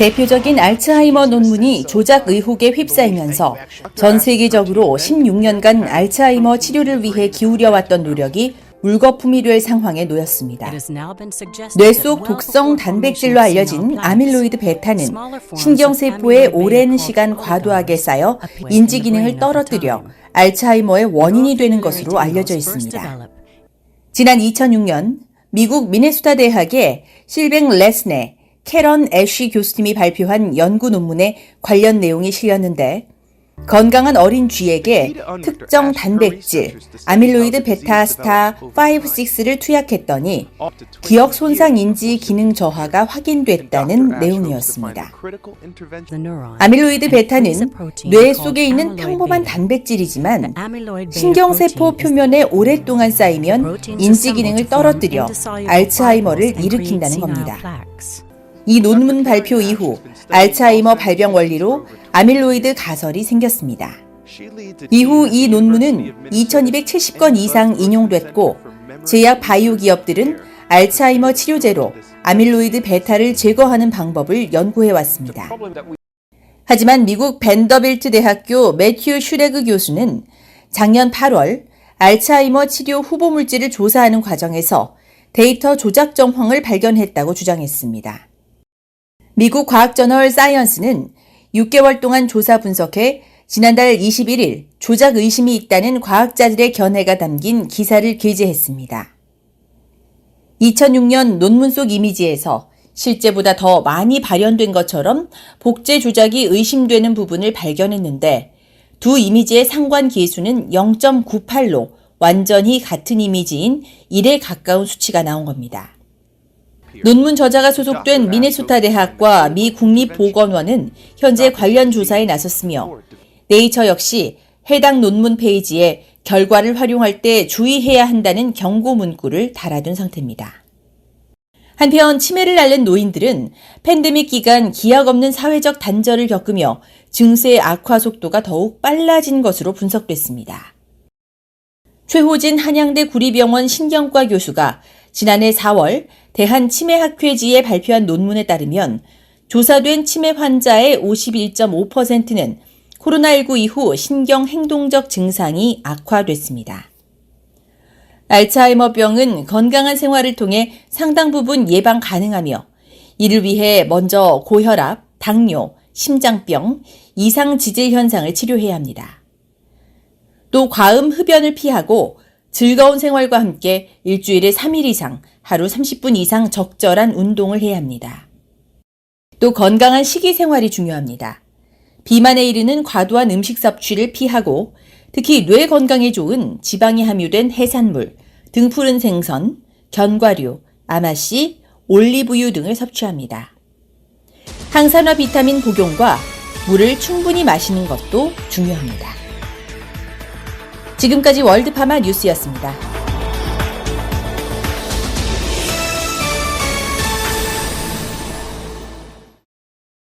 대표적인 알츠하이머 논문이 조작 의혹에 휩싸이면서 전 세계적으로 16년간 알츠하이머 치료를 위해 기울여왔던 노력이 물거품이 될 상황에 놓였습니다. 뇌 속 독성 단백질로 알려진 아밀로이드 베타는 신경세포에 오랜 시간 과도하게 쌓여 인지 기능을 떨어뜨려 알츠하이머의 원인이 되는 것으로 알려져 있습니다. 지난 2006년 미국 미네소타 대학의 실뱅 레스네, 캐런 애쉬 교수님이 발표한 연구 논문에 관련 내용이 실렸는데 건강한 어린 쥐에게 특정 단백질 아밀로이드 베타 스타 5, 6를 투약했더니 기억 손상 인지 기능 저하가 확인됐다는 내용이었습니다. 아밀로이드 베타는 뇌 속에 있는 평범한 단백질이지만 신경세포 표면에 오랫동안 쌓이면 인지 기능을 떨어뜨려 알츠하이머를 일으킨다는 겁니다. 이 논문 발표 이후 알츠하이머 발병 원리로 아밀로이드 가설이 생겼습니다. 이후 이 논문은 2270건 이상 인용됐고 제약 바이오 기업들은 알츠하이머 치료제로 아밀로이드 베타를 제거하는 방법을 연구해 왔습니다. 하지만 미국 벤더빌트 대학교 매튜 슈레그 교수는 작년 8월 알츠하이머 치료 후보 물질을 조사하는 과정에서 데이터 조작 정황을 발견했다고 주장했습니다. 미국 과학저널 사이언스는 6개월 동안 조사 분석해 지난달 21일 조작 의심이 있다는 과학자들의 견해가 담긴 기사를 게재했습니다. 2006년 논문 속 이미지에서 실제보다 더 많이 발현된 것처럼 복제 조작이 의심되는 부분을 발견했는데 두 이미지의 상관 계수는 0.98로 완전히 같은 이미지인 1에 가까운 수치가 나온 겁니다. 논문 저자가 소속된 미네소타 대학과 미 국립보건원은 현재 관련 조사에 나섰으며 네이처 역시 해당 논문 페이지에 결과를 활용할 때 주의해야 한다는 경고 문구를 달아둔 상태입니다. 한편 치매를 앓는 노인들은 팬데믹 기간 기약 없는 사회적 단절을 겪으며 증세의 악화 속도가 더욱 빨라진 것으로 분석됐습니다. 최호진 한양대 구리병원 신경과 교수가 지난해 4월 대한치매학회지에 발표한 논문에 따르면 조사된 치매 환자의 51.5%는 코로나19 이후 신경 행동적 증상이 악화됐습니다. 알츠하이머병은 건강한 생활을 통해 상당 부분 예방 가능하며 이를 위해 먼저 고혈압, 당뇨, 심장병, 이상 지질 현상을 치료해야 합니다. 또 과음 흡연을 피하고 즐거운 생활과 함께 일주일에 3일 이상 하루 30분 이상 적절한 운동을 해야 합니다. 또 건강한 식이 생활이 중요합니다. 비만에 이르는 과도한 음식 섭취를 피하고 특히 뇌 건강에 좋은 지방이 함유된 해산물, 등푸른 생선, 견과류, 아마씨, 올리브유 등을 섭취합니다. 항산화 비타민 복용과 물을 충분히 마시는 것도 중요합니다. 지금까지 월드파마 뉴스였습니다.